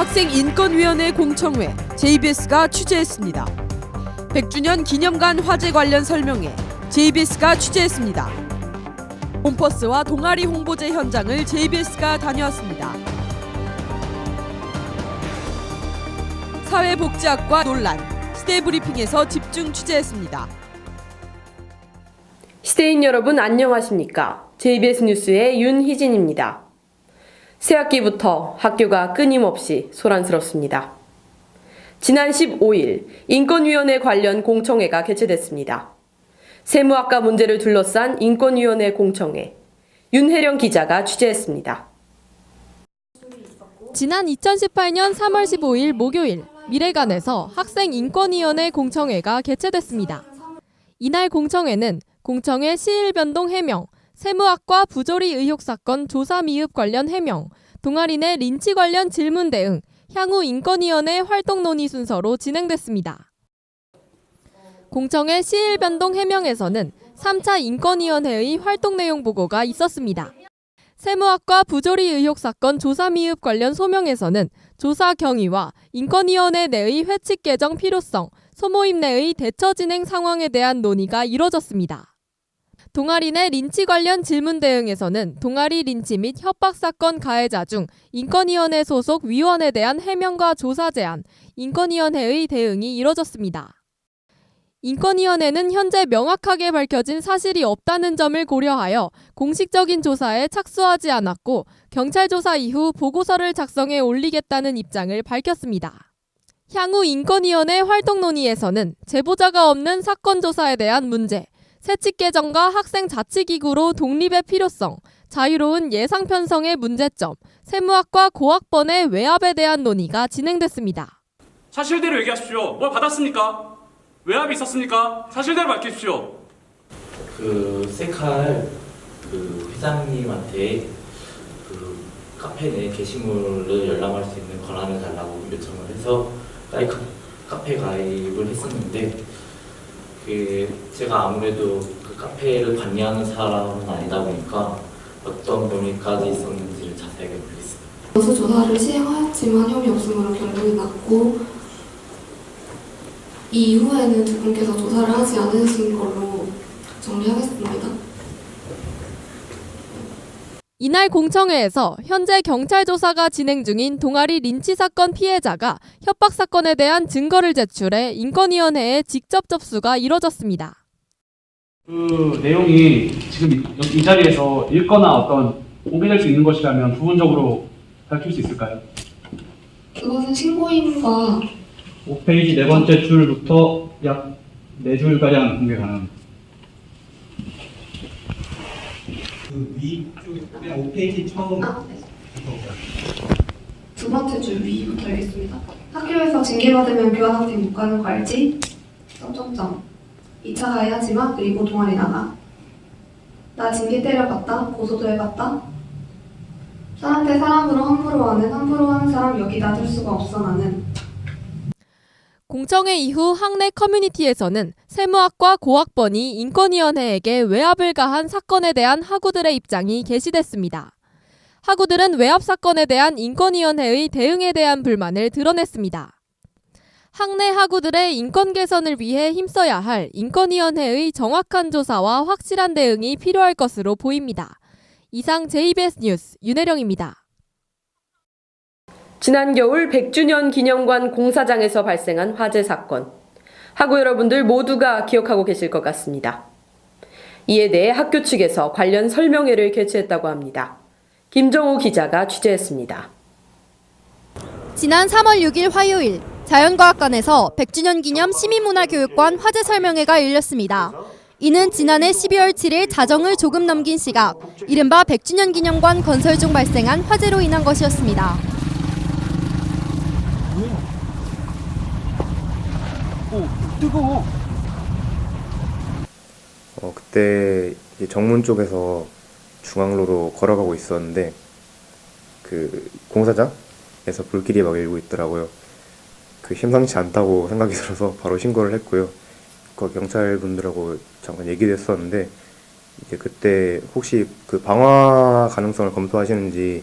학생인권위원회 공청회 JBS가 취재했습니다. 100주년 기념관 화제 관련 설명회 JBS가 취재했습니다. 홈퍼스와 동아리 홍보제 현장을 JBS가 다녀왔습니다. 사회복지학과 논란 시대 브리핑에서 집중 취재했습니다. 시대인 여러분 안녕하십니까? JBS 뉴스의 윤희진입니다. 새학기부터 학교가 끊임없이 소란스럽습니다. 지난 15일 인권위원회 관련 공청회가 개최됐습니다. 세무학과 문제를 둘러싼 인권위원회 공청회 윤혜령 기자가 취재했습니다. 지난 2018년 3월 15일 목요일 미래관에서 학생인권위원회 공청회가 개최됐습니다. 이날 공청회는 공청회 시일 변동 해명, 세무학과 부조리 의혹 사건 조사 미흡 관련 해명, 동아리 내 린치 관련 질문 대응, 향후 인권위원회 활동 논의 순서로 진행됐습니다. 공청회 시일 변동 해명에서는 3차 인권위원회의 활동 내용 보고가 있었습니다. 세무학과 부조리 의혹 사건 조사 미흡 관련 소명에서는 조사 경위와 인권위원회 내의 회칙 개정 필요성, 소모임 내의 대처 진행 상황에 대한 논의가 이뤄졌습니다. 동아리 내 린치 관련 질문 대응에서는 동아리 린치 및 협박 사건 가해자 중 인권위원회 소속 위원에 대한 해명과 조사 제안, 인권위원회의 대응이 이뤄졌습니다. 인권위원회는 현재 명확하게 밝혀진 사실이 없다는 점을 고려하여 공식적인 조사에 착수하지 않았고 경찰 조사 이후 보고서를 작성해 올리겠다는 입장을 밝혔습니다. 향후 인권위원회 활동 논의에서는 제보자가 없는 사건 조사에 대한 문제, 세칙 개정과 학생 자치기구로 독립의 필요성, 자유로운 예상 편성의 문제점, 세무학과 고학번의 외압에 대한 논의가 진행됐습니다. 사실대로 얘기하십시오. 뭘 받았습니까? 외압이 있었습니까? 사실대로 밝히십시오. 그 세칼 그 회장님한테 그 카페 내 게시물을 열람할 수 있는 권한을 달라고 요청을 해서 카페 가입을 했었는데 그 제가 아무래도 그 카페를 관리하는 사람은 아니다 보니까 어떤 범위까지 있었는지를 자세하게 모르겠습니다. 여수 조사를 시행하였지만 혐의 없음으로 결론이 났고 이 이후에는 두 분께서 조사를 하지 않으신 걸로 정리하겠습니다. 이날 공청회에서 현재 경찰 조사가 진행 중인 동아리 린치 사건 피해자가 협박 사건에 대한 증거를 제출해 인권위원회에 직접 접수가 이뤄졌습니다. 그 내용이 지금 이, 이 자리에서 읽거나 어떤 오해될 수 있는 것이라면 부분적으로 밝힐 수 있을까요? 그것은 신고인과 5페이지 네 번째 줄부터 약네 줄가량 공개 가능합니다. 그 위쪽에 그냥 5페이지 처음 아, 네. 두 번째 줄 위부터 읽겠습니다. 학교에서 징계받으면 교환학생 못 가는 거 알지? 점점점 2차 가해하지마 그리고 동아리 나가 나 징계 때려봤다 고소도 해봤다 사람 대 사람으로 함부로 하는 함부로 하는 사람 여기 놔둘 수가 없어 나는 공청회 이후 학내 커뮤니티에서는 세무학과 고학번이 인권위원회에게 외압을 가한 사건에 대한 학우들의 입장이 게시됐습니다. 학우들은 외압 사건에 대한 인권위원회의 대응에 대한 불만을 드러냈습니다. 학내 학우들의 인권 개선을 위해 힘써야 할 인권위원회의 정확한 조사와 확실한 대응이 필요할 것으로 보입니다. 이상 JBS 뉴스 윤혜령입니다. 지난 겨울 100주년 기념관 공사장에서 발생한 화재 사건. 학우 여러분들 모두가 기억하고 계실 것 같습니다. 이에 대해 학교 측에서 관련 설명회를 개최했다고 합니다. 김정우 기자가 취재했습니다. 지난 3월 6일 화요일 자연과학관에서 100주년 기념 시민문화교육관 화재 설명회가 열렸습니다. 이는 지난해 12월 7일 자정을 조금 넘긴 시각 이른바 100주년 기념관 건설 중 발생한 화재로 인한 것이었습니다. 어, 그때 정문 쪽에서 중앙로로 걸어가고 있었는데 그 공사장에서 불길이 막 일고 있더라고요. 그 심상치 않다고 생각이 들어서 바로 신고를 했고요. 그 경찰 분들하고 잠깐 얘기도 했었는데 이제 그때 혹시 그 방화 가능성을 검토하시는지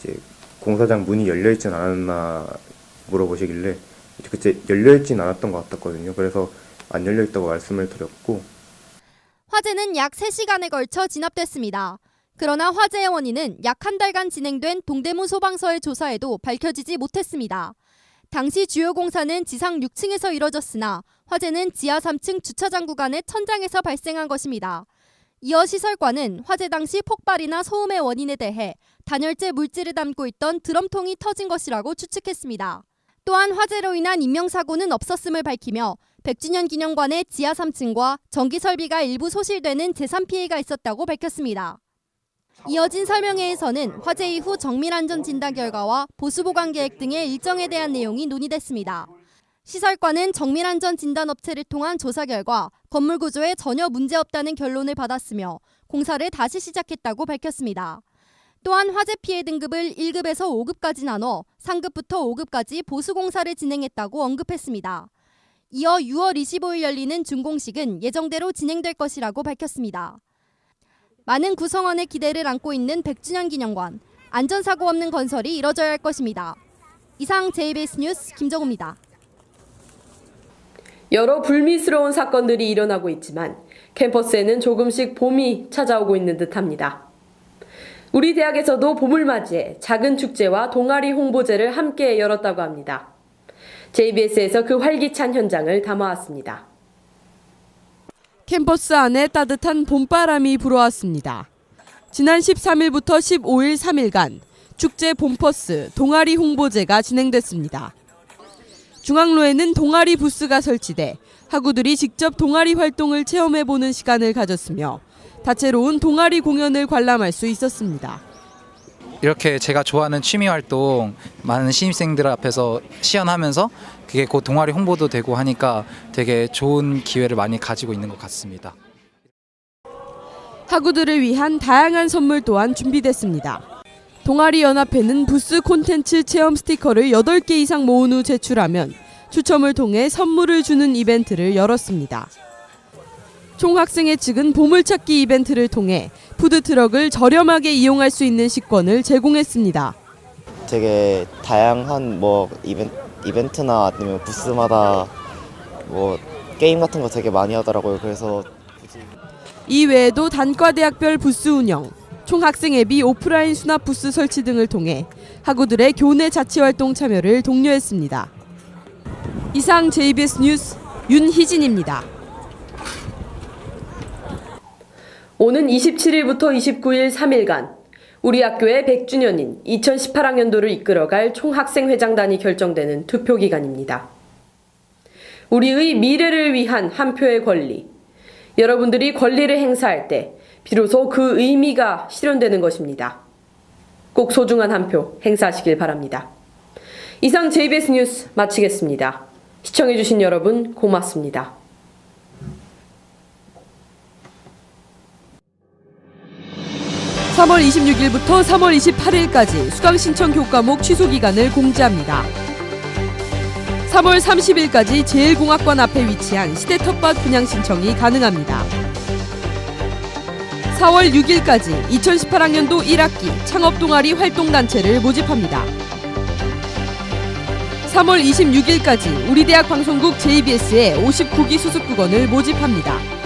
이제 공사장 문이 열려 있진 않았나 물어보시길래 그때 열려 있진 않았던 것 같았거든요. 그래서 안 열려 있다고 말씀을 드렸고 화재는 약 3시간에 걸쳐 진압됐습니다. 그러나 화재의 원인은 약 한 달간 진행된 동대문 소방서의 조사에도 밝혀지지 못했습니다. 당시 주요 공사는 지상 6층에서 이뤄졌으나 화재는 지하 3층 주차장 구간의 천장에서 발생한 것입니다. 이어 시설관은 화재 당시 폭발이나 소음의 원인에 대해 단열재 물질을 담고 있던 드럼통이 터진 것이라고 추측했습니다. 또한 화재로 인한 인명사고는 없었음을 밝히며 백주년 기념관의 지하 3층과 전기 설비가 일부 소실되는 재산 피해가 있었다고 밝혔습니다. 이어진 설명회에서는 화재 이후 정밀 안전 진단 결과와 보수 보관 계획 등의 일정에 대한 내용이 논의됐습니다. 시설관은 정밀 안전 진단 업체를 통한 조사 결과 건물 구조에 전혀 문제 없다는 결론을 받았으며 공사를 다시 시작했다고 밝혔습니다. 또한 화재 피해 등급을 1급에서 5급까지 나눠 상급부터 5급까지 보수 공사를 진행했다고 언급했습니다. 이어 6월 25일 열리는 준공식은 예정대로 진행될 것이라고 밝혔습니다. 많은 구성원의 기대를 안고 있는 100주년 기념관. 안전사고 없는 건설이 이뤄져야 할 것입니다. 이상 JBS 뉴스 김정우입니다. 여러 불미스러운 사건들이 일어나고 있지만 캠퍼스에는 조금씩 봄이 찾아오고 있는 듯합니다. 우리 대학에서도 봄을 맞이해 작은 축제와 동아리 홍보제를 함께 열었다고 합니다. JBS에서 그 활기찬 현장을 담아왔습니다. 캠퍼스 안에 따뜻한 봄바람이 불어왔습니다. 지난 13일부터 15일 3일간 축제 봄퍼스 동아리 홍보제가 진행됐습니다. 중앙로에는 동아리 부스가 설치돼 학우들이 직접 동아리 활동을 체험해보는 시간을 가졌으며 다채로운 동아리 공연을 관람할 수 있었습니다. 이렇게 제가 좋아하는 취미 활동 많은 신입생들 앞에서 시연하면서 그게 곧 동아리 홍보도 되고 하니까 되게 좋은 기회를 많이 가지고 있는 것 같습니다. 학우들을 위한 다양한 선물 또한 준비됐습니다. 동아리 연합회는 부스 콘텐츠 체험 스티커를 8개 이상 모은 후 제출하면 추첨을 통해 선물을 주는 이벤트를 열었습니다. 총학생회 측은 보물찾기 이벤트를 통해 푸드트럭을 저렴하게 이용할 수 있는 식권을 제공했습니다. 되게 다양한 뭐 이벤, 이벤트 나 아니면 부스마다 뭐 게임 같은 거 되게 많이 하더라고요. 그래서 이 외에도 단과대학별 부스 운영, 총학생 앱이 오프라인 수납 부스 설치 등을 통해 학우들의 교내 자치 활동 참여를 독려했습니다. 이상 JBS 뉴스 윤희진입니다. 오는 27일부터 29일 3일간 우리 학교의 100주년인 2018학년도를 이끌어갈 총학생회장단이 결정되는 투표 기간입니다. 우리의 미래를 위한 한 표의 권리. 여러분들이 권리를 행사할 때 비로소 그 의미가 실현되는 것입니다. 꼭 소중한 한 표 행사하시길 바랍니다. 이상 JBS 뉴스 마치겠습니다. 시청해주신 여러분 고맙습니다. 삼월 26일부터 3월 28일까지 수강 신청 교과목 취소 기간을 공지합니다. 3월 30일까지 제일공학관 앞에 위치한 시대 텃밭 분양 신청이 가능합니다. 4월 6일까지 2018학년도 1학기 창업 동아리 활동 단체를 모집합니다. 3월 26일까지 우리 대학 방송국 JBS에 59기 수습국원을 모집합니다.